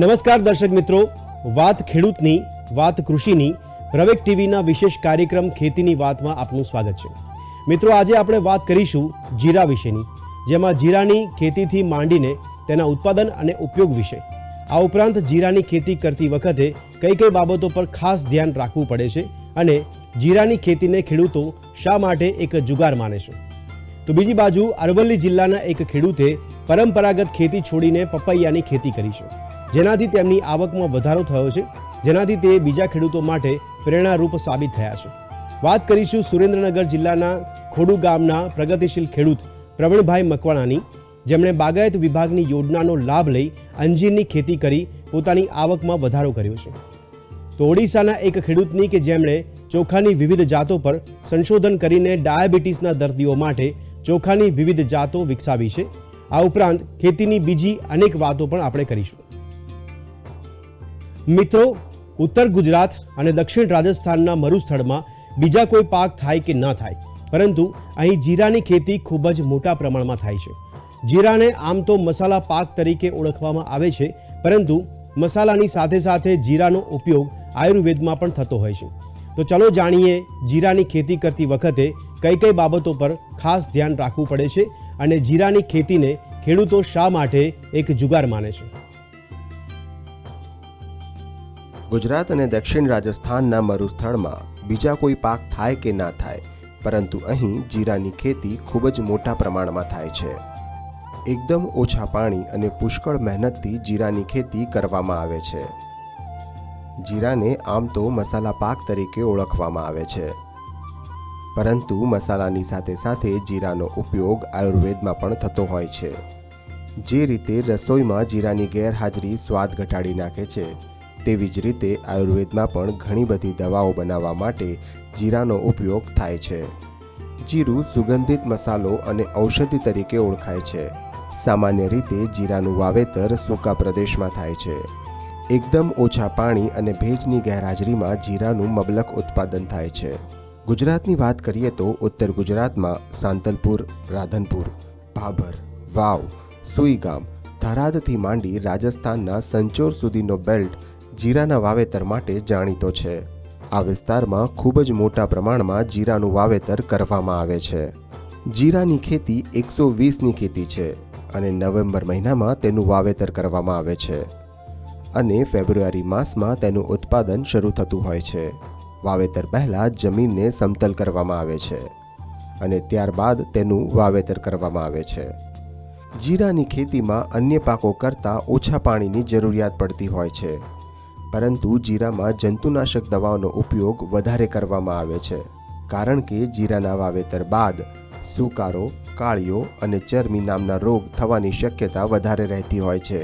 નમસ્કાર દર્શક મિત્રો. વાત ખેડૂતની, વાત કૃષિની રવેક ટીવીના વિશેષ કાર્યક્રમ ખેતીની વાતમાં આપનું સ્વાગત છે. મિત્રો, આજે આપણે વાત કરીશું જીરા વિશેની, જેમાં જીરાની ખેતીથી માંડીને તેના ઉત્પાદન અને ઉપયોગ વિશે. આ ઉપરાંત જીરાની ખેતી કરતી વખતે કઈ કઈ બાબતો પર ખાસ ધ્યાન રાખવું પડે છે અને જીરાની ખેતીને ખેડૂતો શા માટે એક જુગાર માને છે. તો બીજી બાજુ અરવલ્લી જિલ્લાના એક ખેડૂતે પરંપરાગત ખેતી છોડીને પપૈયાની ખેતી કરી છે. જેનાથી તેમની આવકમાં વધારો થયો છે, જેનાથી તે બીજા ખેડૂતો માટે પ્રેરણારૂપ સાબિત થયા છે. વાત કરીશું સુરેન્દ્રનગર જિલ્લાના ખોડુ ગામના પ્રગતિશીલ ખેડૂત પ્રવીણભાઈ મકવાણાની. જેમણે બાગાયત વિભાગની યોજનાનો લાભ લઈ અંજીરની ખેતી કરી, પોતાની આવકમાં વધારો કર્યો છે. તો ઓડિશાના એક ખેડૂતની કે જેમણે ચોખાની વિવિધ જાતો પર સંશોધન કરીને ડાયાબિટીસના દર્દીઓ માટે ચોખાની વિવિધ જાતો વિકસાવી છે. આ ઉપરાંત ખેતીની બીજી અનેક વાતો પણ આપણે કરીશું. મિત્રો, ઉત્તર ગુજરાત અને દક્ષિણ રાજસ્થાનના મરુસ્થળમાં બીજા કોઈ પાક થાય કે ન થાય. પરંતુ અહીં જીરાની ખેતી ખૂબ જ મોટા પ્રમાણમાં થાય છે. જીરાને આમ તો મસાલા પાક તરીકે ઓળખવામાં આવે છે, પરંતુ મસાલાની સાથે સાથે જીરાનો ઉપયોગ આયુર્વેદમાં પણ થતો હોય છે. તો ચલો જાણીએ જીરાની ખેતી કરતી વખતે કઈ કઈ બાબતો પર ખાસ ધ્યાન રાખવું પડે છે અને જીરાની ખેતીને ખેડૂતો શા માટે એક જુગાર માને છે. ગુજરાત અને દક્ષિણ રાજસ્થાનના મરુસ્થળમાં બીજા કોઈ પાક થાય કે ના થાય, પરંતુ અહીં જીરાની ખેતી ખૂબ જ મોટા પ્રમાણમાં થાય છે. એકદમ ઓછા પાણી અને પુષ્કળ મહેનતથી જીરાની ખેતી કરવામાં આવે છે. જીરાને આમ તો મસાલા પાક તરીકે ઓળખવામાં આવે છે. પરંતુ મસાલાની સાથે સાથે જીરાનો ઉપયોગ આયુર્વેદમાં પણ થતો હોય છે. જે રીતે રસોઈમાં જીરાની ગેરહાજરી સ્વાદ ઘટાડી નાખે છે તેવી જ રીતે આયુર્વેદમાં પણ ઘણી બધી દવાઓ બનાવવા માટે જીરાનો ઉપયોગ થાય છે. જીરું સુગંધિત મસાલો અને ઔષધિ તરીકે ઓળખાય છે. સામાન્ય રીતે જીરાનું વાવેતર સૂકા પ્રદેશમાં થાય છે. એકદમ ઓછા પાણી અને ભેજની ગેરહાજરીમાં જીરાનું મબલક ઉત્પાદન થાય છે. ગુજરાતની વાત કરીએ તો ઉત્તર ગુજરાતમાં સાંતલપુર, રાધનપુર, ભાભર, વાવ, સુઈગામ, થરાદથી માંડી રાજસ્થાનના સંચોર સુધીનો બેલ્ટ જીરાના વાવેતર માટે જાણીતો છે. આ વિસ્તારમાં ખૂબ જ મોટા પ્રમાણમાં જીરાનું વાવેતર કરવામાં આવે છે. જીરાની ખેતી એકસો વીસની ખેતી છે અને નવેમ્બર મહિનામાં તેનું વાવેતર કરવામાં આવે છે અને ફેબ્રુઆરી માસમાં તેનું ઉત્પાદન શરૂ થતું હોય છે. વાવેતર પહેલાં જમીનને સમતલ કરવામાં આવે છે અને ત્યારબાદ તેનું વાવેતર કરવામાં આવે છે. જીરાની ખેતીમાં અન્ય પાકો કરતાં ઓછા પાણીની જરૂરિયાત પડતી હોય છે. પરંતુ જીરામાં જંતુનાશક દવાઓનો ઉપયોગ વધારે કરવામાં આવે છે, કારણ કે જીરાના વાવેતર બાદ સુકારો, કાળીઓ અને ચરમી નામના રોગ થવાની શક્યતા વધારે રહેતી હોય છે.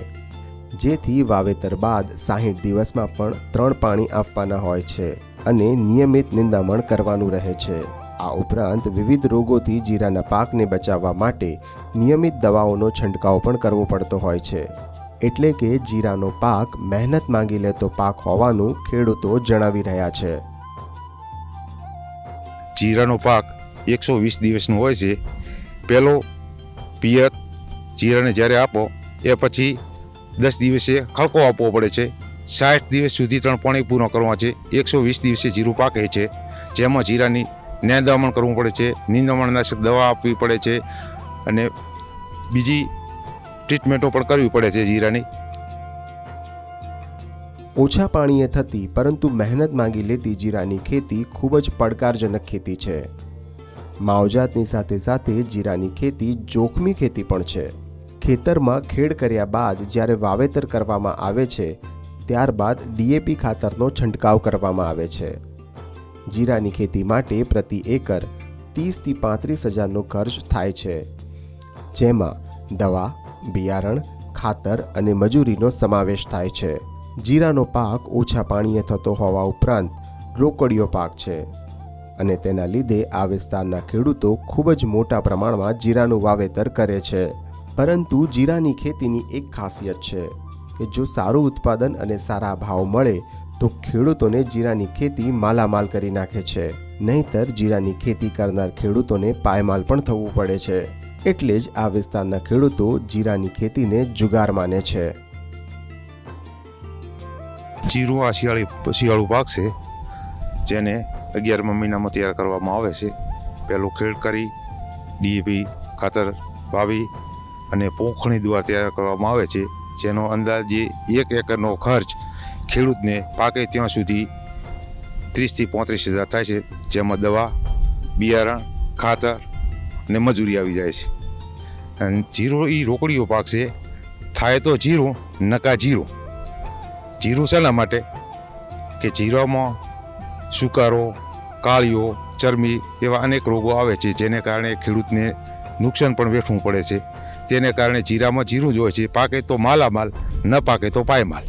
જેથી વાવેતર બાદ સાહીઠ દિવસમાં પણ ત્રણ પાણી આપવાના હોય છે અને નિયમિત નિંદામણ કરવાનું રહે છે. આ ઉપરાંત વિવિધ રોગોથી જીરાના પાકને બચાવવા માટે નિયમિત દવાઓનો છંટકાવ પણ કરવો પડતો હોય છે. એટલે કે જીરાનો પાક મહેનત માંગી લેતો પાક હોવાનું ખેડૂતો જણાવી રહ્યા છે. જીરાનો પાક એકસો વીસ દિવસનો હોય છે. પહેલો પિયત જીરાને જ્યારે આપો, એ પછી દસ દિવસે ખળકો આપવો પડે છે. સાઠ દિવસ સુધી ત્રણ પાણી પૂરો કરવા છે. એકસો વીસ દિવસે જીરું પાકે છે. જેમાં જીરાની નિંદામણ કરવું પડે છે. નિંદામણનાશક દવા આપવી પડે છે. અને બીજી ટ્રીટમેન્ટો પણ કરવી પડે છે જીરાની ઓછા પાણીએ થતી પરંતુ મહેનત માંગી લેતી જીરાની ખેતી ખૂબ જ પડકારજનક ખેતી છે. માવજાતની સાથે સાથે જીરાની ખેતી જોખમી ખેતી પણ છે. ખેતરમાં ખેડ કર્યા બાદ જ્યારે વાવેતર કરવામાં આવે છે, ત્યારબાદ ડીએપી ખાતરનો છંટકાવ કરવામાં આવે છે. જીરાની ખેતી માટે પ્રતિ એકર ત્રીસથી પાંત્રીસ હજારનો ખર્ચ થાય છે. જેમાં દવા બિયારણ, ખાતર અને મજૂરીનો સમાવેશ થાય છે. જીરાનો પાક ઓછા પાણીએ થતો હોવા ઉપરાંત રોકડીયો પાક છે અને તેના લીધે આ વિસ્તારના ખેડૂતો ખૂબ જ મોટા પ્રમાણમાં જીરાનું વાવેતર કરે છે. પરંતુ જીરાની ખેતીની એક ખાસિયત છે કે જો સારું ઉત્પાદન અને સારા ભાવ મળે, તો ખેડૂતોને જીરાની ખેતી માલામાલ કરી નાખે છે. નહીતર જીરાની ખેતી કરનાર ખેડૂતોને પાયમાલ પણ થવું પડે છે. એટલે જ આ વિસ્તારના ખેડૂતો જીરાની ખેતીને જુગાર માને છે. જીરું આ શિયાળી શિયાળુ પાક છે, જેને અગિયારમા મહિનામાં તૈયાર કરવામાં આવે છે. પહેલું ખેડ કરી ડીએપી ખાતર વાવી અને પોખણી દ્વારા તૈયાર કરવામાં આવે છે, જેનો અંદાજે એક એકરનો ખર્ચ ખેડૂતને પાકે ત્યાં સુધી ત્રીસથી પોત્રીસ હજાર થાય છે, જેમાં દવા, બિયારણ, ખાતર ને મજૂરી આવી જાય છે. અને જીરો એ રોકડીઓ પાક છે. થાય તો જીરું, નકા જીરું. જીરું શેના માટે? કે જીરામાં સુકારો, કાળીઓ ચરમી એવા અનેક રોગો આવે છે, જેને કારણે ખેડૂતને નુકસાન પણ વેઠવું પડે છે. તેને કારણે જીરામાં જીરું જ હોય છે. પાકે તો માલામાલ, ન પાકે તો પાયમાલ.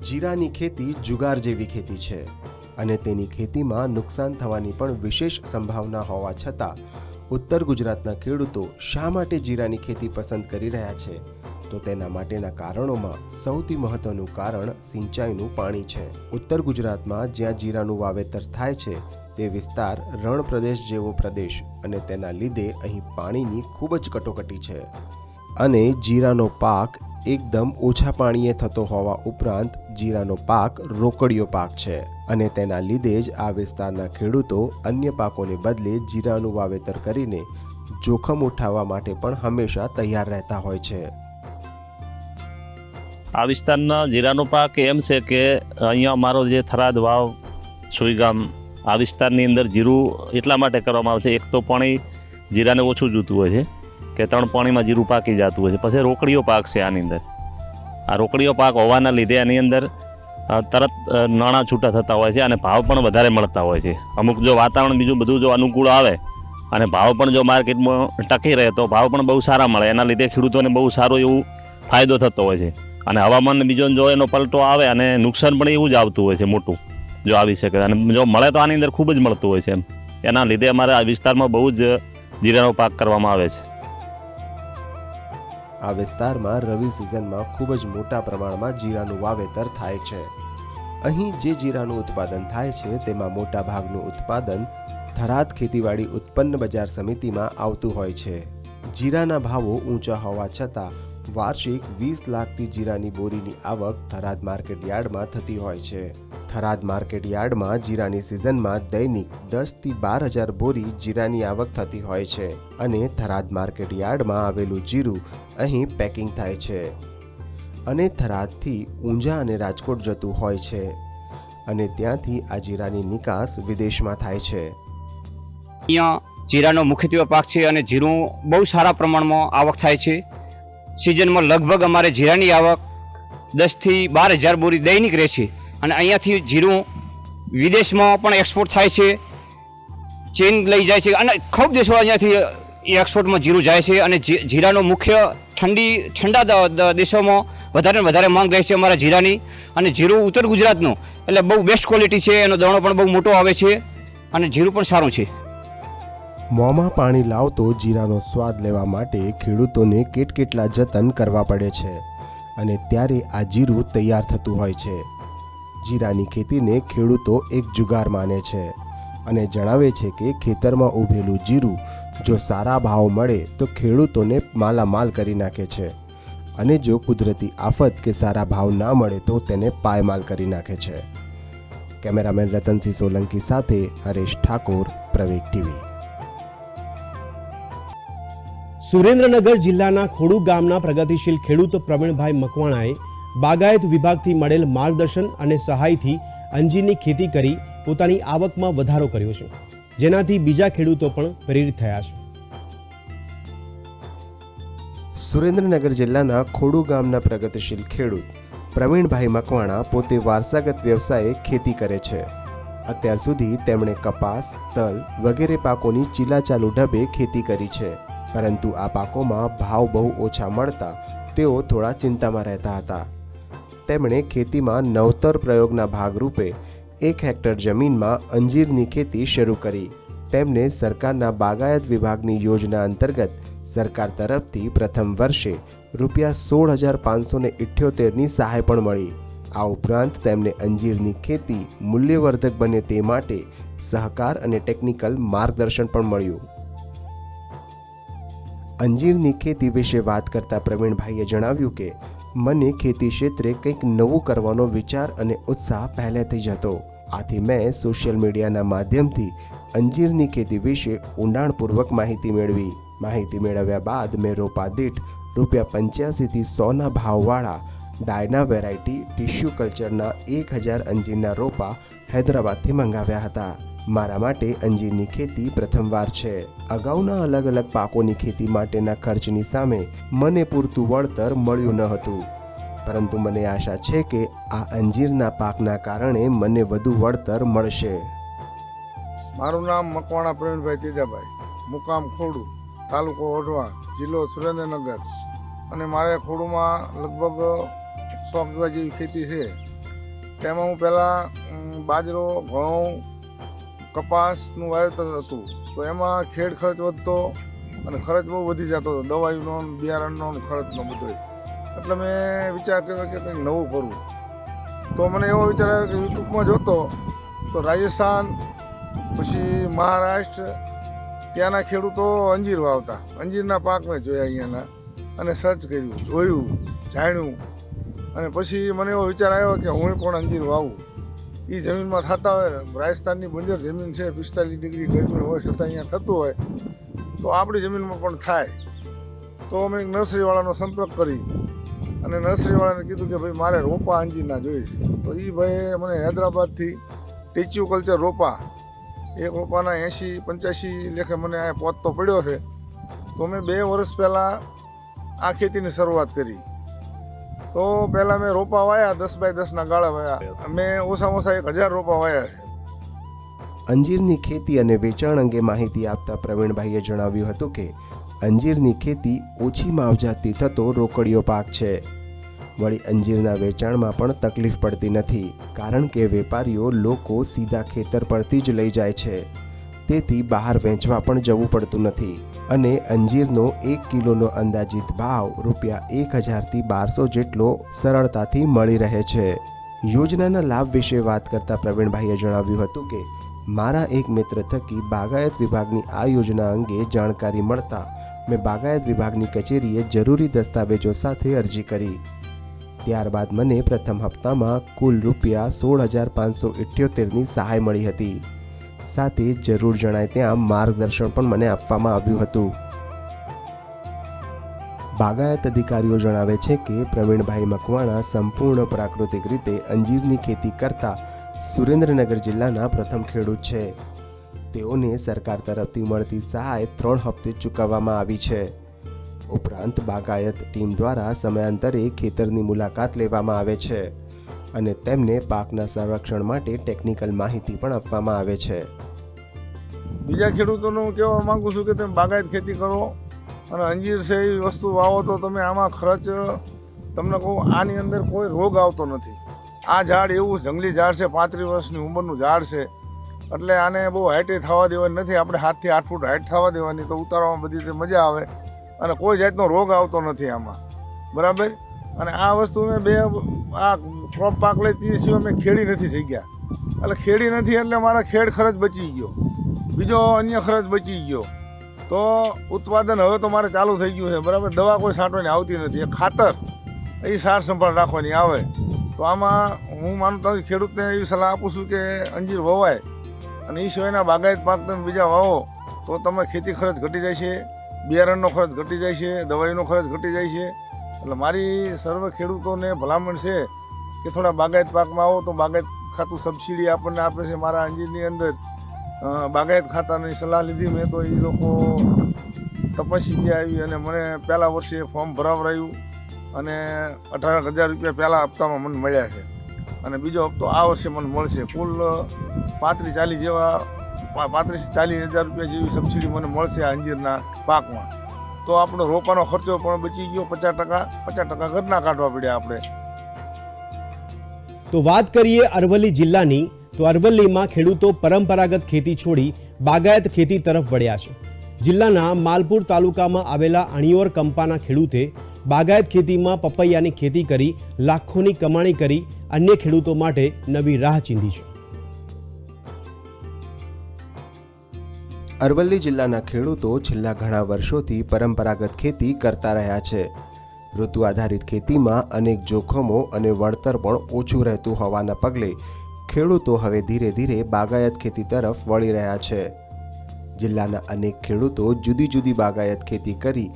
જીરાની ખેતી જુગાર જેવી ખેતી છે. અને તેની ખેતીમાં નુકસાન થવાની પણ વિશેષ સંભાવના હોવા છતાં, ઉત્તર ગુજરાતના ખેડૂતો શા માટે જીરાની ખેતી પસંદ કરી રહ્યા છે? તો તેના માટેના કારણોમાં સૌથી મહત્વનું કારણ સિંચાઈનું પાણી છે. ઉત્તર ગુજરાતમાં જ્યાં જીરાનું વાવેતર થાય છે, તે વિસ્તાર રણ પ્રદેશ જેવો પ્રદેશ અને તેના લીધે અહીં પાણીની ખૂબ જ કટોકટી છે. અને જીરાનો પાક એકદમ ઓછા પાણીએ થતો હોવા ઉપરાંત જીરાનો પાક રોકડીયો પાક છે. અને તેના લીધે જ આ વિસ્તારના ખેડૂતો અન્ય પાકોને બદલે જીરાનું વાવેતર કરીને જોખમ ઉઠાવવા માટે પણ હંમેશા તૈયાર રહેતા હોય છે. આ વિસ્તારના જીરાનો પાક એમ છે કે અહીંયા અમારો જે થરાદ વાવ, સુઈગામ, આ વિસ્તારની અંદર જીરું એટલા માટે કરવામાં આવે છે, એક તો પાણી જીરાને ઓછું જોતું હોય છે, કે ત્રણ પાણીમાં જીરું પાકી જતું હોય છે. પછી રોકડીયો પાક છે આની અંદર. આ રોકડીયો પાક હોવાના લીધે આની અંદર તરત નાણાં છૂટા થતા હોય છે અને ભાવ પણ વધારે મળતા હોય છે. અમુક જો વાતાવરણ બીજું બધું જો અનુકૂળ આવે અને ભાવ પણ જો માર્કેટમાં ટકી રહે તો ભાવ પણ બહુ સારા મળે. એના લીધે ખેડૂતોને બહુ સારો એવું ફાયદો થતો હોય છે. અને હવામાન બીજો જો એનો પલટો આવે અને નુકસાન પણ એવું જ આવતું હોય છે મોટું, જો આવી શકે. અને જો મળે તો આની અંદર ખૂબ જ મળતું હોય છે એમ. એના લીધે અમારા આ વિસ્તારમાં બહુ જ જીરાનો પાક કરવામાં આવે છે. આ વિસ્તારમાં રવિ સિઝનમાં ખૂબ જ મોટા પ્રમાણમાં જીરાનું વાવેતર થાય છે. અહીં જે જીરાનું ઉત્પાદન થાય છે, તેમાં મોટા ભાગનું ઉત્પાદન થરાદ ખેતીવાડી ઉત્પન્ન બજાર સમિતિમાં આવતું હોય છે. જીરાના ભાવો ઊંચા હોવા છતાં, વાર્ષિક વીસ લાખથી જીરાની બોરીની આવક થરાદ માર્કેટ યાર્ડમાં થતી હોય છે. થરાદ માર્કેટ યાર્ડમાં જીરાની સિઝનમાં દૈનિક દસથી બાર હજાર બોરી જીરાની આવક થતી હોય છે અને થરાદ માર્કેટ યાર્ડમાં આવેલું જીરું અહીં પેકિંગ થાય છે. અને થરાદથી ઊંઝા અને રાજકોટ જતું હોય છે. અને ત્યાંથી આ જીરાની નિકાસ વિદેશમાં થાય છે. અહીંયા જીરાનો મુખ્યત્વે પાક છે અને જીરું બહુ સારા પ્રમાણમાં આવક થાય છે. સિઝનમાં લગભગ અમારે જીરાની આવક દસથી બાર હજાર બોરી દૈનિક રહે છે. અને અહીંયાથી જીરું વિદેશમાં પણ એક્સપોર્ટ થાય છે. ચીન લઈ જાય છે. અને ખૂબ દેશો અહીંયાથી એક્સપોર્ટમાં જીરું જાય છે. અને જીરાનો મુખ્ય ઠંડી, ઠંડા દેશોમાં વધારે વધારે માંગ રહે છે અમારા જીરાની. અને જીરું ઉત્તર ગુજરાતનું, એટલે બહુ બેસ્ટ ક્વોલિટી છે, એનો દાણો પણ બહુ મોટો આવે છે, અને જીરું પણ સારું છે. મોંમાં પાણી લાવતો જીરાનો સ્વાદ લેવા માટે ખેડૂતોને કેટકેટલા જતન કરવા પડે છે, અને ત્યારે આ જીરું તૈયાર થતું હોય છે. જીરાની ખેતીને ખેડૂતો એક જુગાર માને છે, અને જણાવે છે કે ખેતરમાં ઊભેલું જીરું જો સારા ભાવ મળે તો ખેડૂતોને માલામાલ કરી નાખે છે. અને જો કુદરતી આફત કે સારા ભાવ ના મળે તો તેને પાયમાલ કરી નાખે છે. કેમેરામેન રતનસિંહ સોલંકી સાથે હરેશ ઠાકોર, પ્રવેગ ટીવી. સુરેન્દ્રનગર જિલ્લાના ખોડુ ગામના પ્રગતિશીલ ખેડૂત પ્રવીણભાઈ મકવાણાએ બાગાયત વિભાગથી મળેલ માર્ગદર્શન અને સહાયથી અંજીરની ખેતી કરી પોતાની આવકમાં વધારો કર્યો છે. જેનાથી બીજા ખેડૂતો પણ પ્રેરિત થયા છે. સુરેન્દ્રનગર જિલ્લાના ખોડુ ગામના પ્રગતિશીલ ખેડૂત પ્રવીણભાઈ મકવાણા પોતે વારસાગત વ્યવસાયે ખેતી કરે છે. અત્યાર સુધી તેમણે કપાસ, તલ વગેરે પાકોની ચીલાચાલુ ઢબે ખેતી કરી છે. પરંતુ આ પાકોમાં ભાવ બહુ ઓછા મળતા તેઓ થોડા ચિંતામાં રહેતા હતા. તેમણે ખેતીમાં નવતર પ્રયોગના ભાગરૂપે એક હેક્ટર જમીનમાં અંજીરની ખેતી શરૂ કરી. તેમને સરકારના બાગાયત વિભાગની યોજના અંતર્ગત સરકાર તરફથી પ્રથમ વર્ષે રૂપિયા સોળ હજાર પાંચસો ને ઇઠ્યોતેરની સહાય પણ મળી. આ ઉપરાંત તેમને અંજીરની ખેતી મૂલ્યવર્ધક બને તે માટે સહકાર અને ટેકનિકલ માર્ગદર્શન પણ મળ્યું. અંજીરની ખેતી વિશે વાત કરતા પ્રવીણભાઈએ જણાવ્યું કે, મને ખેતી ક્ષેત્રે કંઈક નવું કરવાનો વિચાર અને ઉત્સાહ પહેલેથી જ હતો. આથી મેં સોશિયલ મીડિયાના માધ્યમથી અંજીરની ખેતી વિશે ઊંડાણપૂર્વક માહિતી મેળવી. માહિતી મેળવ્યા બાદ મેં રોપા દીઠ રૂપિયા પંચ્યાસીથી સોના ભાવવાળા ડાયના વેરાયટી ટિશ્યુ કલ્ચરના એક હજાર અંજીરના રોપા હૈદરાબાદથી મંગાવ્યા હતા. મારા માટે અંજીરની ખેતી પ્રથમવાર છે. અગાઉના અલગ અલગ પાકોની ખેતી માટેના ખર્ચની સામે મને પૂરતું વળતર મળ્યું ન હતું. પરંતુ મને આશા છે કે આ અંજીરના પાકના કારણે મને વધુ વળતર મળશે. મારું નામ મકવાણા પ્રવીણભાઈ તેજાભાઈ. મુકામ ખોડું તાલુકો ઓઢવા, જિલ્લો સુરેન્દ્રનગર. અને મારે ખોડુમાં લગભગ સો જેવી ખેતી છે. તેમાં હું પહેલાં બાજરો, ઘઉં, કપાસનું વાવેતર હતું. તો એમાં ખેડ ખર્ચ વધતો અને ખર્ચ બહુ વધી જતો હતો. દવાઈનો બિયારણનો ખર્ચનો બધો એટલે મેં વિચાર કર્યો કે કંઈક નવું કરવું તો મને એવો વિચાર આવ્યો કે યુટ્યુબમાં જોતો, તો રાજસ્થાન, પછી મહારાષ્ટ્ર, ત્યાંના ખેડૂતો અંજીર વાવતા. અંજીરના પાક મેં જોયા અહીંયાના અને સર્ચ કર્યું, જોયું, જાણ્યું. અને પછી મને એવો વિચાર આવ્યો કે હું પણ અંજીર વાવું. એ જમીનમાં થતા હોય, રાજસ્થાનની બંજર જમીન છે, પિસ્તાલીસ ડિગ્રી ગરમી હોય, છતાં અહીંયા થતું હોય, તો આપણી જમીનમાં પણ થાય. તો અમે નર્સરીવાળાનો સંપર્ક કરી. અને નર્સરીવાળાને કીધું કે ભાઈ, મારે રોપા અંજીરના જોઈએ છે. તો એ ભાઈએ મને હૈદરાબાદથી ટીચ્યુ કલ્ચર રોપા એક રોપાના એંશી પંચ્યાસી લેખે મને આ પહોંચતો પડ્યો છે. તો મેં બે વર્ષ પહેલાં આ ખેતીની શરૂઆત કરી. તો પહેલાં મેં રોપા વાયા, દસ બાય દસના ગાળા વાયા. મેં ઓછામાં ઓછા એક હજાર રોપા વાયા છે. અંજીરની ખેતી અને વેચાણ અંગે માહિતી આપતા પ્રવીણભાઈએ જણાવ્યું હતું કે અંજીરની ખેતી ઓછી માવજાતથી થતો રોકડીયો પાક છે. વળી અંજીરના વેચાણમાં પણ તકલીફ પડતી નથી, કારણ કે વેપારીઓ લોકો સીધા ખેતર પરથી જ લઈ જાય છે. તેથી બહાર વેચવા પણ જવું પડતું નથી અને અંજીરનો એક કિલોનો અંદાજિત ભાવ રૂપિયા એક હજારથી બારસો જેટલો સરળતાથી મળી રહે છે. યોજનાના લાભ વિશે વાત કરતા પ્રવીણભાઈએ જણાવ્યું હતું કે, મારા એક મિત્ર થકી બાગાયત વિભાગની આ યોજના અંગે જાણકારી મળતા મેં બાગાયત વિભાગની કચેરીએ જરૂરી દસ્તાવેજો સાથે અરજી કરી. ત્યારબાદ મને પ્રથમ હપ્તામાં કુલ રૂપિયા સોળ હજાર પાંચસો ઇઠ્યોતેરની સહાય મળી હતી. સાથે જરૂર જણાય ત્યાં માર્ગદર્શન પણ મને આપવામાં આવ્યું હતું. બાગાયત અધિકારીઓ જણાવે છે કે, પ્રવીણભાઈ મકવાણા સંપૂર્ણ પ્રાકૃતિક રીતે અંજીરની ખેતી કરતા સુરેન્દ્રનગર જિલ્લાના પ્રથમ ખેડૂત છે. તેઓને સરકાર તરફથી મળતી સહાય ત્રણ હપ્તે ચૂકવવામાં આવી છે. ઉપરાંત બાગાયત ટીમ દ્વારા સમયાંતરે ખેતરની મુલાકાત લેવામાં આવે છે અને તેમને પાકના સંરક્ષણ માટે ટેકનિકલ માહિતી પણ આપવામાં આવે છે. બીજા ખેડૂતોને હું કહેવા માંગુ છું કે તમે બાગાયત ખેતી કરો અને અંજીર છે એવી વસ્તુ વાવો તો તમે આમાં ખર્ચ, તમને કહું, આની અંદર કોઈ રોગ આવતો નથી. આ ઝાડ એવું જંગલી ઝાડ છે, પાંત્રીસ વર્ષની ઉંમરનું ઝાડ છે. એટલે આને બહુ હાઇટે થવા દેવાની નથી. આપણે હાથથી આઠ ફૂટ હાઇટ થવા દેવાની, તો ઉતારવામાં બધી રીતે મજા આવે. અને કોઈ જાતનો રોગ આવતો નથી આમાં. બરાબર? અને આ વસ્તુ મેં બે, આ ક્રોપ પાક લઈ તે સિવાય મેં ખેડી નથી થઈ ગયા. એટલે ખેડી નથી એટલે મારા ખેડ ખર્ચ બચી ગયો. બીજો અન્ય ખર્ચ બચી ગયો. તો ઉત્પાદન હવે તો મારે ચાલુ થઈ ગયું છે. બરાબર? દવા કોઈ છાંટવાની આવતી નથી. એ ખાતર, એ સાર સંભાળ રાખવાની આવે. તો આમાં હું માનું ખેડૂતને એવી સલાહ આપું છું કે અંજીર વવાય. અને એ સિવાયના બાગાયત પાક તમે બીજા વાવો, તો તમે ખેતી ખર્ચ ઘટી જાય છે, બિયારણનો ખર્ચ ઘટી જાય છે, દવાઈનો ખર્ચ ઘટી જાય છે. એટલે મારી સર્વ ખેડૂતોને ભલામણ છે કે થોડા બાગાયત પાકમાં આવો, તો બાગાયત ખાતું સબસિડી આપણને આપે છે. મારા અંજીરની અંદર બાગાયત ખાતાની સલાહ લીધી મેં, તો એ લોકો તપાસી ગયા આવી અને મને પહેલાં વર્ષે ફોર્મ ભરાવરાયું અને અઢાર હજાર રૂપિયા પહેલાં હપ્તામાં મને મળ્યા છે. અને બીજો હપ્તો આ વર્ષે મને મળશે. કુલ પાંત્રીસ ચાલીસ જેવા પાંત્રીસ ચાલીસ હજાર રૂપિયા જેવી સબસિડી મને મળશે આ અંજીરના પાકમાં. તો આપણો રોપાનો ખર્ચો પણ બચી ગયો પચાસ ટકા. પચાસ ટકા ઘરના કાઢવા પડ્યા આપણે. તો વાત કરીએ અરવલ્લી જિલ્લાની, તો અરવલ્લીમાં ખેડૂતો પરંપરાગત ખેતી છોડી બાગાયત ખેતી તરફ વળ્યા છે. જિલ્લાના માલપુર તાલુકામાં આવેલા અણિયોર કંપાના ખેડૂતે બાગાયત ખેતીમાં પપૈયાની ખેતી કરી, લાખોની કમાણી કરી, અન્ય ખેડૂતો માટે નવી રાહ ચીંધી છે. અરવલ્લી જિલ્લાના ખેડૂતો છેલ્લા ઘણા વર્ષોથી પરંપરાગત ખેતી કરતા રહ્યા છે. ઋતુ આધારિત ખેતીમાં અનેક જોખમો અને વળતર પણ ઓછું રહેતું હોવાના પગલે ખેડૂતો હવે ધીરે ધીરે બાગાયત ખેતી તરફ વળી રહ્યા છે. જિલ્લાના અનેક ખેડૂતો જુદી જુદી બાગાયત ખેતી કરી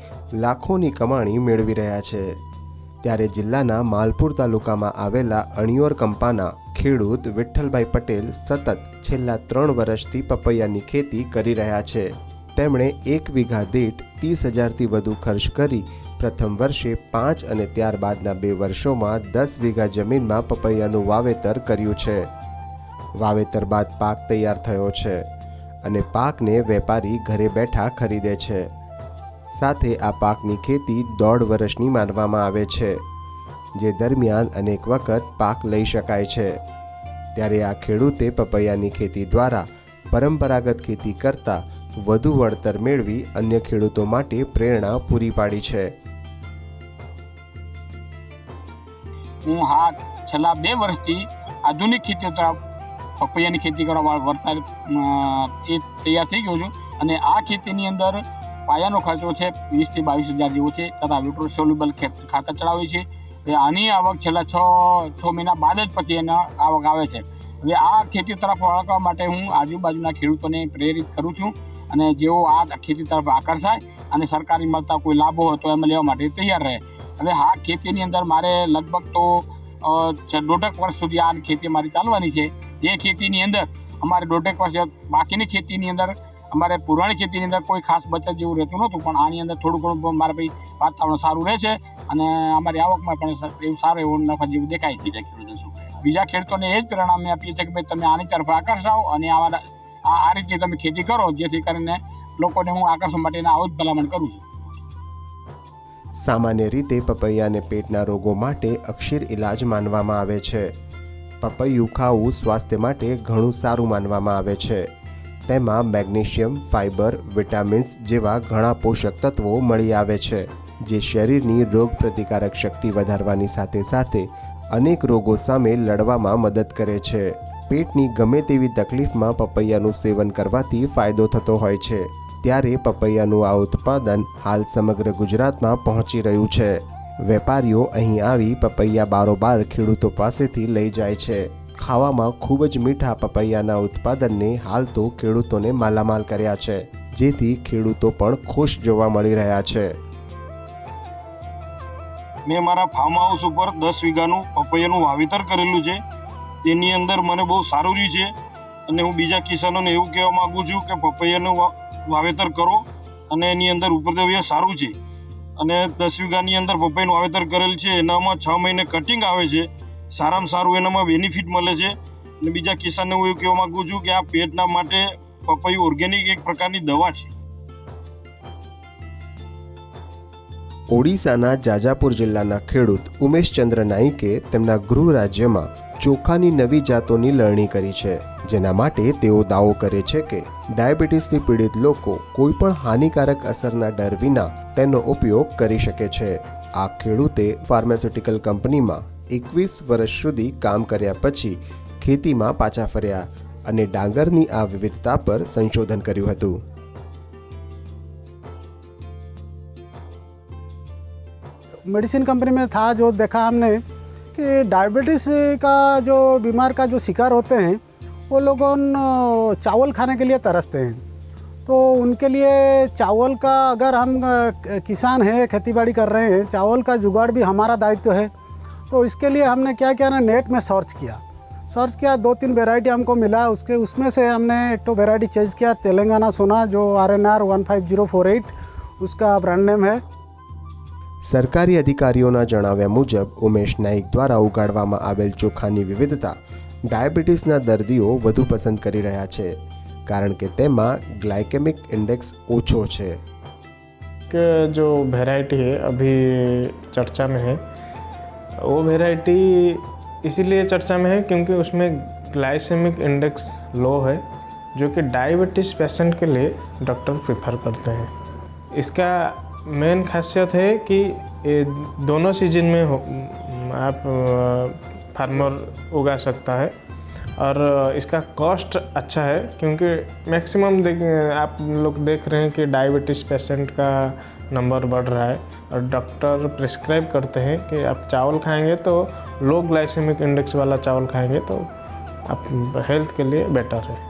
લાખોની કમાણી મેળવી રહ્યા છે. ત્યારે જિલ્લાના માલપુર તાલુકામાં આવેલા અણિયોર કંપાના ખેડૂત વિઠ્ઠલભાઈ પટેલ સતત છેલ્લા ત્રણ વર્ષથી પપૈયાની ખેતી કરી રહ્યા છે. તેમણે એક વીઘા દીઠ ત્રીસ હજારથી વધુ ખર્ચ કરી પ્રથમ વર્ષે પાંચ અને ત્યારબાદના બે વર્ષોમાં દસ વીઘા જમીનમાં પપૈયાનું વાવેતર કર્યું છે. વાવેતર બાદ પાક તૈયાર થયો છે. અને પાકને વેપારી ઘરે બેઠા ખરીદે છે. સાથે આ પાકની ખેતી દોઢ વર્ષની માનવામાં આવે છે, જે દરમિયાન અનેક વખત પાક લઈ શકાય છે. ત્યારે આ ખેડૂતે પપૈયાની ખેતી દ્વારા પરંપરાગત ખેતી કરતાં વધુ વળતર મેળવી અન્ય ખેડૂતો માટે પ્રેરણા પૂરી પાડી છે. હું હા છેલ્લા બે વર્ષથી આધુનિક ખેતી તરફ પપૈયાની ખેતી કરવા વરસાદ એ તૈયાર થઈ ગયો છું. અને આ ખેતીની અંદર પાયાનો ખર્ચો છે વીસથી બાવીસ હજાર જેવો છે તથા સોલ્યુબલ ખાતર ચડાવે છે. આની આવક છેલ્લા છ છ મહિના બાદ જ પછી એના આવક આવે છે. હવે આ ખેતી તરફ વળવા માટે હું આજુબાજુના ખેડૂતોને પ્રેરિત કરું છું અને જેઓ આ ખેતી તરફ આકર્ષાય અને સરકારી મળતા કોઈ લાભો હોય તો એમાં લેવા માટે તૈયાર રહે. હવે આ ખેતીની અંદર મારે લગભગ તો દોઢેક વર્ષ સુધી આ ખેતી મારી ચાલવાની છે. એ ખેતીની અંદર અમારે દોઢેક વર્ષ બાકીની ખેતીની અંદર અમારે પુરાણી ખેતીની અંદર કોઈ ખાસ બચત જેવું રહેતું નહોતું, પણ આની અંદર થોડું ઘણું મારે ભાઈ વાતાવરણ સારું રહે છે અને અમારી આવકમાં પણ એવું સારું એવું નફા જેવું દેખાય છે. બીજા બીજા ખેડૂતોને એ જ પ્રેરણા અમે આપીએ છીએ કે ભાઈ તમે આની તરફ આકર્ષાવો અને આવા આ રીતે તમે ખેતી કરો, જેથી કરીને લોકોને હું આકર્ષવા માટેના આવું જ ભલામણ કરું છું. સામાન્ય રીતે પપૈયાને પેટના રોગો માટે અક્ષીર ઇલાજ માનવામાં આવે છે. પપૈયું ખાવું સ્વાસ્થ્ય માટે ઘણું સારું માનવામાં આવે છે. તેમાં મેગ્નેશિયમ ફાઇબર વિટામિન્સ જેવા ઘણા પોષક તત્વો મળી આવે છે, જે શરીરની રોગ પ્રતિકારક શક્તિ વધારવાની સાથે સાથે અનેક રોગો સામે લડવામાં મદદ કરે છે. પેટની ગમે તેવી તકલીફમાં પપૈયાનું સેવન કરવાથી ફાયદો થતો હોય છે. ત્યારે પપૈયાનું આ ઉત્પાદન હાલ સમગ્ર ગુજરાતમાં પહોંચી રહ્યું છે. વેપારીઓ અહીં આવી પપૈયા બારોબાર ખેડૂતો પાસેથી લઈ જાય છે. ખાવામાં ખૂબ જ મીઠા પપૈયાના ઉત્પાદનને હાલ તો ખેડૂતોને માલામાલ કર્યા છે, જેથી ખેડૂતો પણ ખુશ જોવા મળી રહ્યા છે. મેં મારા ફાર્મ હાઉસ ઉપર દસ વીઘાનું પપૈયાનું વાવેતર કરેલું છે. તેની અંદર મને બહુ સારું રહ્યું છે અને હું બીજા કિસાનોને એવું કહેવા માગું છું કે પપૈયાનું વાવેતર કરો અને એની અંદર ઉપદ્રવ્ય સારું છે. અને દસ વીઘાની અંદર પપૈયાનું વાવેતર કરેલ છે. એનામાં છ મહિને કટિંગ આવે છે. સારામાં સારું એનામાં બેનિફિટ મળે છે. અને બીજા કિસાનને હું એવું કહેવા માગું છું કે આ પેટના માટે પપૈયું ઓર્ગેનિક એક પ્રકારની દવા છે. ઓડિશાના જાજાપુર જિલ્લાના ખેડૂત ઉમેશચંદ્ર નાઈકે તેમના ગૃહ રાજ્યમાં ચોખાની નવી જાતોની લણણી કરી છે જેના માટે તેઓ દાવો કરે છે કે ડાયાબિટીસથી પીડિત લોકો કોઈ પણ હાનિકારક અસરના ડર વિના તેનો ઉપયોગ કરી શકે છે આ ખેડૂતે ફાર્માસ્યુટિકલ કંપનીમાં એકવીસ વર્ષ સુધી કામ કર્યા પછી ખેતીમાં પાછા ફર્યા અને ડાંગરની આ વિવિધતા પર સંશોધન કર્યું હતું मेडिसिन कंपनी में था जो देखा हमने कि डायबिटीज़ का जो बीमार का जो शिकार होते हैं, वो लोग चावल खाने के लिए तरसते हैं। तो उनके लिए चावल का अगर हम किसान हैं, खेतीबाड़ी कर रहे हैं, चावल का जुगाड़ भी हमारा दायित्व है। तो इसके लिए हमने क्या किया ना, नेट में सर्च किया। सर्च किया दो तीन वेराइटी हमको मिला। उसके, उसमें से हमने एक तो वेराइटी चेंज किया, तेलंगाना सोना, जो R N R one five zero four eight, उसका ब्रांड नेम है। સરકારી અધિકારીઓના જણાવ્યા મુજબ ઉમેશ નાઈક દ્વારા ઉગાડવામાં આવેલ ચોખાની વિવિધતા ડાયાબિટીસના દર્દીઓ વધુ પસંદ કરી રહ્યા છે કારણ કે તેમાં ગ્લાયકેમિક ઇન્ડેક્સ ઓછો છે के जो वैरायटी है अभी चर्चा में है वो वैरायटी इसीलिए चर्चा में है क्योंकि उसमें ग्लाइसेमिक इंडेक्स लो है जो कि डायबिटीज़ पेशेंट के लिए डॉक्टर प्रेफर करते हैं इसका मेन खासियत है कि दोनों सीज़न में हो, आप फार्मर उगा सकता है। और इसका कॉस्ट अच्छा है क्योंकि मैक्सिमम देख, आप लोग देख रहे हैं कि डायबिटीज़ पेशेंट का नंबर बढ़ रहा है। और डॉक्टर प्रिस्क्राइब करते हैं कि आप चावल खाएँगे तो लो ग्लाइसेमिक इंडेक्स वाला चावल खाएँगे तो आप हेल्थ के लिए बेटर है।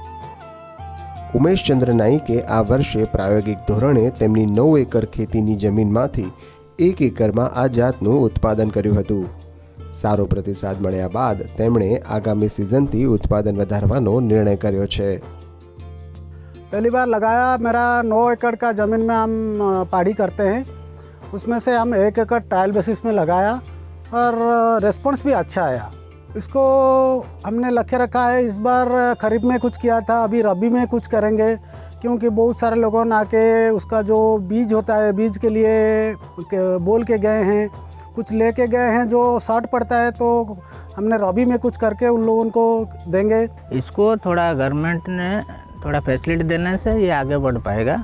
ઉમેશચંદ્ર નાઈકે આ વર્ષે પ્રાયોગિક ધોરણે તેમની નવ એકર ખેતીની જમીનમાંથી એક એકરમાં આ જાતનું ઉત્પાદન કર્યું હતું સારો પ્રતિસાદ મળ્યા બાદ તેમણે આગામી સિઝનથી ઉત્પાદન વધારવાનો નિર્ણય કર્યો છે पहली बार लगाया मेरा नौ एकड़ का ज़मीन में हम अ, पहाड़ी करते हैं उसमें से हम एक एकड़ ट्रायल बेसिस में लगाया और रिस्पॉन्स भी अच्छा आया इसको हमने लक्ष्य रखा है, इस बार खरीफ में कुछ किया था, अभी रबी में कुछ करेंगे, क्योंकि बहुत सारे लोगों ने आके उसका जो बीज होता है, बीज के लिए बोल के गए हैं, कुछ लेके गए हैं जो शॉर्ट पड़ता है तो हमने रबी में कुछ करके उन लोगों को देंगे। इसको थोड़ा गवर्नमेंट ने थोड़ा फैसिलिटी देने से ये आगे बढ़ पाएगा।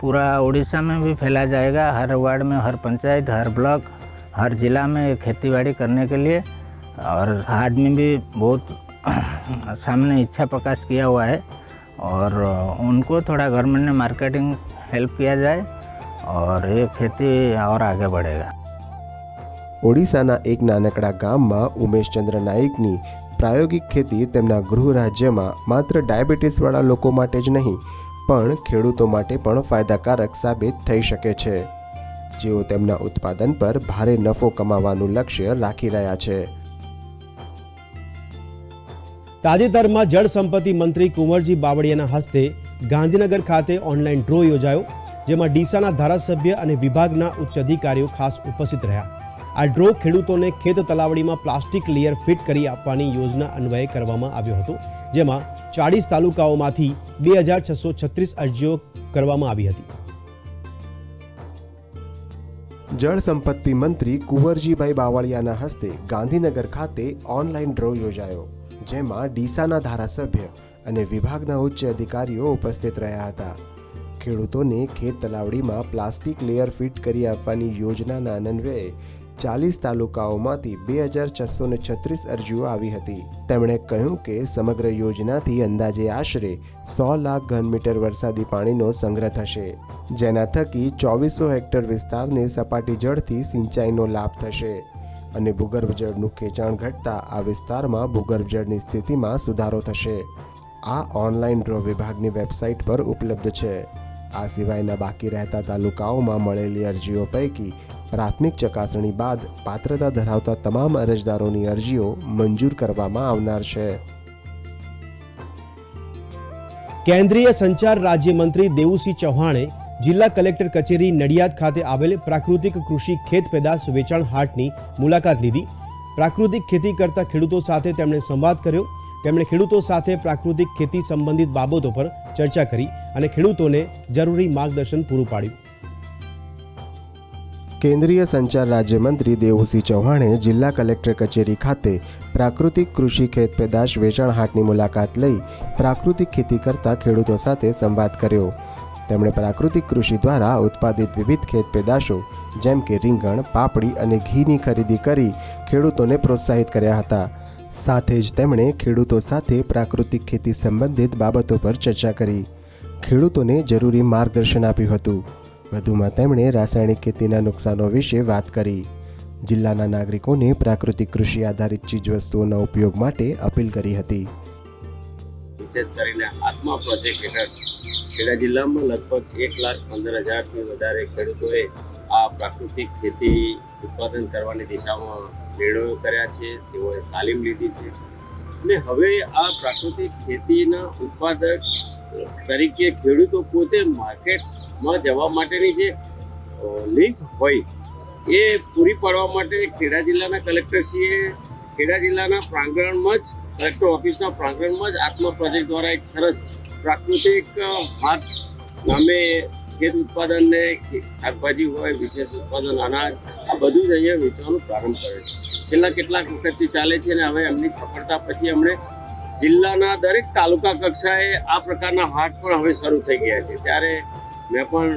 पूरा उड़ीसा में भी फैला जाएगा, हर वार्ड में हर पंचायत, हर ब्लॉक, हर ज़िला में खेती बाड़ी करने के लिए। और आदमी भी बहुत सामने इच्छा प्रकाश किया हुआ है और उनको थोड़ा गवर्नमेंट ने मार्केटिंग हेल्प किया जाए और ये खेती और आगे बढ़ेगा ઓડિશાના એક નાનકડા ગામમાં ઉમેશચંદ્ર નાઈકની પ્રાયોગિક ખેતી તેમના ગૃહ રાજ્યમાં માત્ર ડાયાબિટીસવાળા લોકો માટે જ નહીં પણ ખેડૂતો માટે પણ ફાયદાકારક સાબિત થઈ શકે છે જેઓ તેમના ઉત્પાદન પર ભારે નફો કમાવાનું લક્ષ્ય રાખી રહ્યા છે તાજેતરમાં જળ સંપત્તિ મંત્રી કુંવરજી બાવળિયાના હસ્તે ગાંધીનગર ખાતે ઓનલાઈન ડ્રો યોજાયો, જેમાં ડીસાના ધારાસભ્ય અને વિભાગના ઉચ્ચ અધિકારીઓ ખાસ ઉપસ્થિત રહ્યા. આ ડ્રો ખેડૂતોને ખેત તલાવડીમાં પ્લાસ્ટિક લેયર ફિટ કરી આપવાની યોજના અન્વયે કરવામાં આવ્યો હતો, જેમાં ચાળીસ તાલુકાઓમાંથી બે હજાર છસો છત્રીસ અરજીઓ કરવામાં આવી હતી. જળ સંપત્તિ મંત્રી કુંવરજીભાઈ બાવળિયાના હસ્તે ગાંધીનગર ખાતે ઓનલાઈન ડ્રો યોજાયો. જેમાં ડીસાના ધારાસભ્ય અને વિભાગના ઉચ્ચ અધિકારીઓ ઉપસ્થિત રહ્યા હતા. ખેડૂતોને ખેત તલાવડીમાં પ્લાસ્ટિક લેયર ફિટ કરી આપવાની યોજનાના અન્વયે ચાલીસ તાલુકાઓમાંથી બે હજાર છસો ને છત્રીસ અરજીઓ આવી હતી. તેમણે કહ્યું કે સમગ્ર યોજનાથી અંદાજે આશરે સો લાખ ઘન મીટર વરસાદી પાણીનો સંગ્રહ થશે, જેના થકી ચોવીસો હેક્ટર વિસ્તારને સપાટી જળથી સિંચાઈનો લાભ થશે. અને ભૂગર્ભ જળનું ખેંચાણ ઘટતા આ વિસ્તારમાં ભૂગર્ભ જળની સ્થિતિમાં સુધારો થશે. આ ઓનલાઈન ડ્રો વિભાગની વેબસાઇટ પર ઉપલબ્ધ છે. આ સિવાયના બાકી રહેતા તાલુકાઓમાં મળેલી અરજીઓ પૈકી પ્રાથમિક ચકાસણી બાદ પાત્રતા ધરાવતા તમામ અરજદારોની અરજીઓ મંજૂર કરવામાં આવનાર છે. કેન્દ્રીય સંચાર રાજ્યમંત્રી દેવુસિંહ ચૌહાણે જિલ્લા કલેક્ટર કચેરી નડિયાદ ખાતે આવેલ પ્રાકૃતિક કૃષિ ખેત પેદાશ વેચાણ હાટની મુલાકાત લીધી. પ્રાકૃતિક ખેતી કરતા ખેડૂતો સાથે તેમણે સંવાદ કર્યો. તેમણે ખેડૂતો સાથે પ્રાકૃતિક ખેતી સંબંધિત બાબતો પર ચર્ચા કરી અને ખેડૂતોને જરૂરી માર્ગદર્શન પૂરું પાડ્યું. કેન્દ્રીય સંચાર રાજ્યમંત્રી દેવુસિંહ ચૌહાણે જિલ્લા કલેક્ટર કચેરી ખાતે પ્રાકૃતિક કૃષિ ખેત પેદાશ વેચાણ હાટની મુલાકાત લઈ પ્રાકૃતિક ખેતી કરતા ખેડૂતો સાથે સંવાદ કર્યો. તેમણે પ્રાકૃતિક કૃષિ દ્વારા ઉત્પાદિત વિવિધ ખેત પેદાશો, જેમ કે રીંગણ, પાપડી અને ઘીની ખરીદી કરી ખેડૂતોને પ્રોત્સાહિત કર્યા હતા. સાથે જ તેમણે ખેડૂતો સાથે પ્રાકૃતિક ખેતી સંબંધિત બાબતો પર ચર્ચા કરી. ખેડૂતોને જરૂરી માર્ગદર્શન આપ્યું હતું. વધુમાં તેમણે રાસાયણિક ખેતીના નુકસાનો વિશે વાત કરી. જિલ્લાના નાગરિકોને પ્રાકૃતિક કૃષિ આધારિત ચીજવસ્તુઓના ઉપયોગ માટે અપીલ કરી હતી. વિશેષ કરીને આત્મા પ્રોજેક્ટ હેઠળ ખેડા જિલ્લામાં લગભગ એક લાખ પંદર હજારથી વધારે ખેડૂતોએ આ પ્રાકૃતિક ખેતી ઉત્પાદન કરવાની દિશામાં નિર્ણયો કર્યા છે. તેઓએ તાલીમ લીધી છે. અને હવે આ પ્રાકૃતિક ખેતીના ઉત્પાદક તરીકે ખેડૂતો પોતે માર્કેટમાં જવા માટેની જે લિંક હોય એ પૂરી પાડવા માટે ખેડા જિલ્લાના કલેક્ટરશ્રીએ ખેડા જિલ્લાના પ્રાંગણમાં જ કલેક્ટર ઓફિસના પ્રાંગણમાં જ આત્મા પ્રોજેક્ટ દ્વારા એક સરસ પ્રાકૃતિક માર્ગ નામે ખેત ઉત્પાદનને શાકભાજી હોય, વિશેષ ઉત્પાદન, અનાજ, આ બધું જ અહીંયા વેચવાનો પ્રારંભ કર્યો છે. છેલ્લા કેટલાક વખતથી ચાલે છે અને હવે એમની સફળતા પછી એમણે જિલ્લાના દરેક તાલુકા કક્ષાએ આ પ્રકારના હાટ પણ હવે શરૂ થઈ ગયા છે. ત્યારે મેં પણ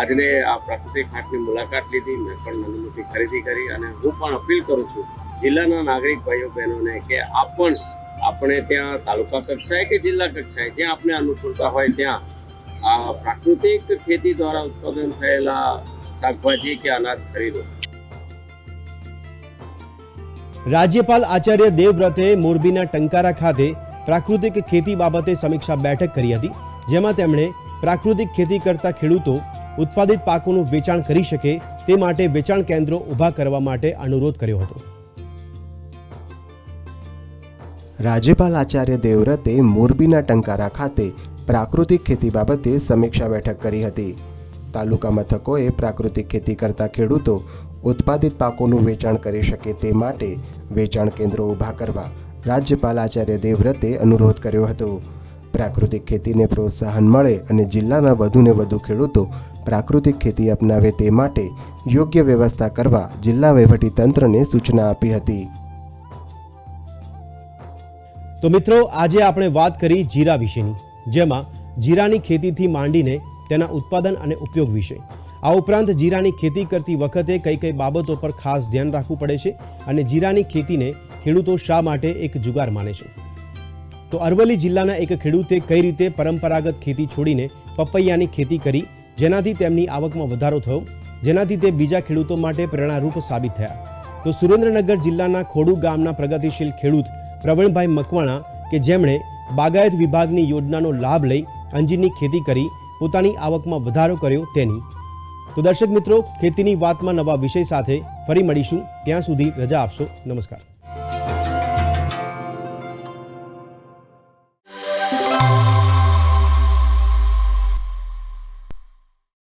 આજને આ પ્રાકૃતિક હાટની મુલાકાત લીધી. મેં પણ નાની મોટી ખરીદી કરી અને હું પણ અપીલ કરું છું જિલ્લાના નાગરિક ભાઈઓ, બહેનોને કે આપ પણ આપણે ત્યાં તાલુકા કક્ષાએ કે જિલ્લા કક્ષાએ જ્યાં આપણે અનુકૂળતા હોય ત્યાં આ પ્રાકૃતિક ખેતી દ્વારા ઉત્પાદન થયેલા શાકભાજી કે અનાજ ખરીદો. રાજ્યપાલ આચાર્ય દેવવ્રતે મોરબીના ટંકારા ખાતે પ્રાકૃતિક ખેતી બાબતે સમીક્ષા બેઠક કરી હતી, જેમાં તેમણે પ્રાકૃતિક ખેતી કરતા ખેડૂતો ઉત્પાદિત પાકોનું વેચાણ કરી શકે તે માટે વેચાણ કેન્દ્રો ઊભા કરવા માટે અનુરોધ કર્યો હતો. રાજ્યપાલ આચાર્ય દેવવ્રતે મોરબીના ટંકારા ખાતે પ્રાકૃતિક ખેતી બાબતે સમીક્ષા બેઠક કરી હતી. તાલુકા મથકોએ પ્રાકૃતિક ખેતી કરતા ખેડૂતો ઉત્પાદિત પાકોનું વેચાણ કરી શકે તે માટે વેચાણ કેન્દ્રો ઊભા કરવા રાજ્યપાલ આચાર્ય દેવવ્રતે અનુરોધ કર્યો હતો. પ્રાકૃતિક ખેતીને પ્રોત્સાહન મળે અને જિલ્લાના વધુને વધુ ખેડૂતો પ્રાકૃતિક ખેતી અપનાવે તે માટે યોગ્ય વ્યવસ્થા કરવા જિલ્લા વહીવટીતંત્રને સૂચના આપી હતી. તો મિત્રો, આજે આપણે વાત કરી જીરા વિશેની, જેમાં જીરાની ખેતીથી માંડીને તેના ઉત્પાદન અને ઉપયોગ વિશે. આ ઉપરાંત જીરાની ખેતી કરતી વખતે કઈ કઈ બાબતો પર ખાસ ધ્યાન રાખવું પડે છે અને જીરાની ખેતીને ખેડૂતો શા માટે એક જુગાર માને છે. તો અરવલ્લી જિલ્લાના એક ખેડૂતે કઈ રીતે પરંપરાગત ખેતી છોડીને પપૈયાની ખેતી કરી, જેનાથી તેમની આવકમાં વધારો થયો, જેનાથી તે બીજા ખેડૂતો માટે પ્રેરણારૂપ સાબિત થયા. તો સુરેન્દ્રનગર જિલ્લાના ખોડુ ગામના પ્રગતિશીલ ખેડૂત પ્રવીણભાઈ મકવાણા કે જેમણે બાગાયત વિભાગની યોજનાનો લાભ લઈ અંજીરની ખેતી કરી, પોતાની આવકમાં વધારો કર્યો તેની. તો દર્શક મિત્રો, ખેતીની વાતમાં નવા વિષય સાથે ફરી મળીશું. ત્યાં સુધી રજા આપશો. નમસ્કાર.